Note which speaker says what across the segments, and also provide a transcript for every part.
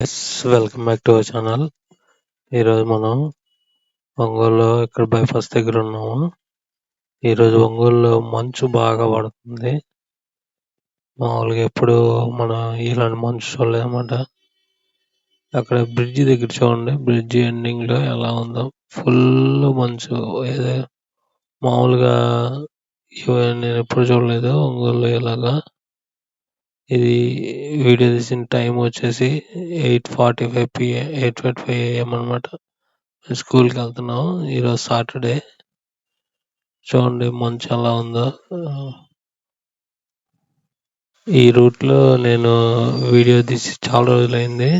Speaker 1: Yes welcome back to our channel ఈరోజు మనం ఒంగోలులో ఇక్కడ బైపాస్ దగ్గర ఉన్నాము. ఈరోజు ఒంగోలులో మంచు బాగా పడుతుంది. మామూలుగా ఎప్పుడు మనం ఇలాంటి మంచు చూడలేదన్నమాట. అక్కడ బ్రిడ్జి దగ్గర చూడండి. బ్రిడ్జి ఎండింగ్లో ఎలా ఉందో. ఫుల్ మంచు. ఏదో మామూలుగా నేను ఎప్పుడు చూడలేదు. ఒంగోలులో ఇలాగా ఇది వీడియో తీసిన టైం వచ్చేసి eight forty five PM eight forty five AM అనమాట స్కూల్కి వెళ్తున్నాం ఈరోజు సాటర్డే. చూడండి మంచు ఎలా ఉందో. ఈ రూట్లో నేను వీడియో తీసి చాలా రోజులైంది.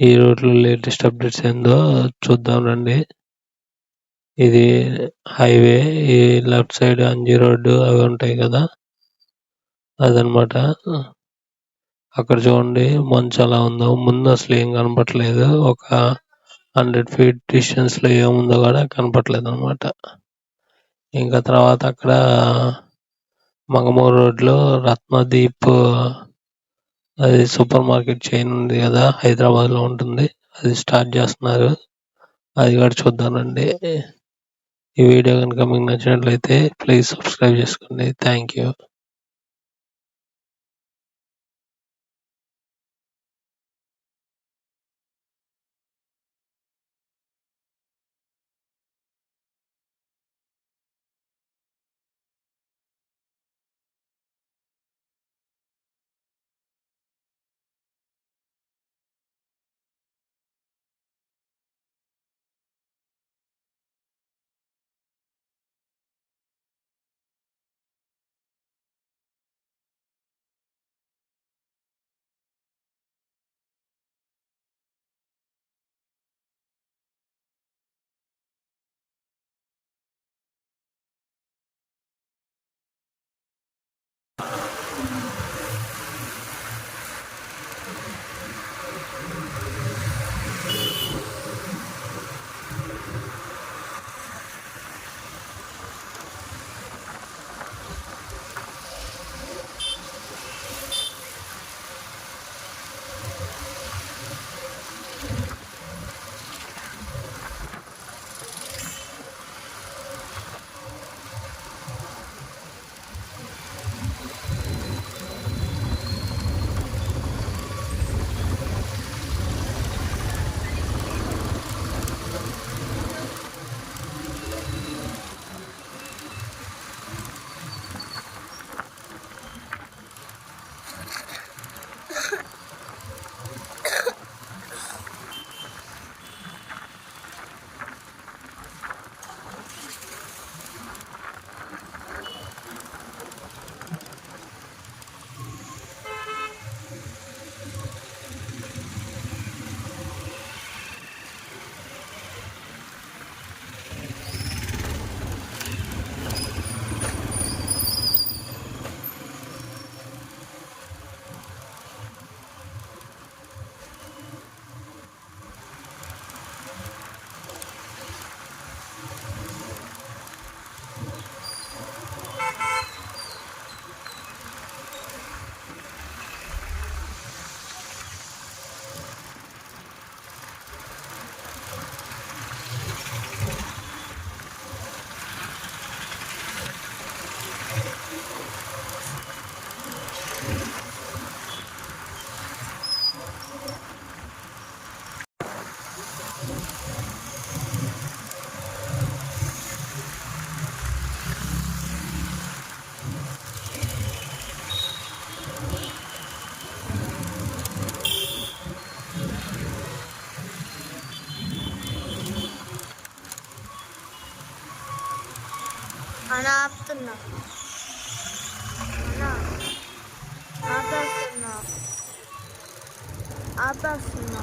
Speaker 1: ఈ రూట్లో లేటెస్ట్ అప్డేట్స్ ఏందో చూద్దాం రండి. ఇది హైవే ఈ లెఫ్ట్ సైడ్ అంజీ రోడ్డు అవి ఉంటాయి కదా. అదనమాట. అక్కడ చూడండి మంచు ఎలా ఉందో ముందు అసలు ఏం కనపట్లేదు ఒక హండ్రెడ్ ఫీట్ డిస్టెన్స్లో ఏముందో కూడా కనపట్లేదు అనమాట ఇంకా తర్వాత అక్కడ మంగమూరు రోడ్లో రత్నదీప్ అది సూపర్ మార్కెట్ చైన్ ఉంది కదా హైదరాబాద్లో ఉంటుంది. అది స్టార్ట్ చేస్తున్నారు. అది కూడా చూద్దానండి ఈ వీడియో కనుక మీకు నచ్చినట్లయితే ప్లీజ్ సబ్స్క్రైబ్ చేసుకోండి. థ్యాంక్
Speaker 2: మన ఆపుతున్నా అన్నా, ఆపేస్తున్నా ఆపేస్తున్నా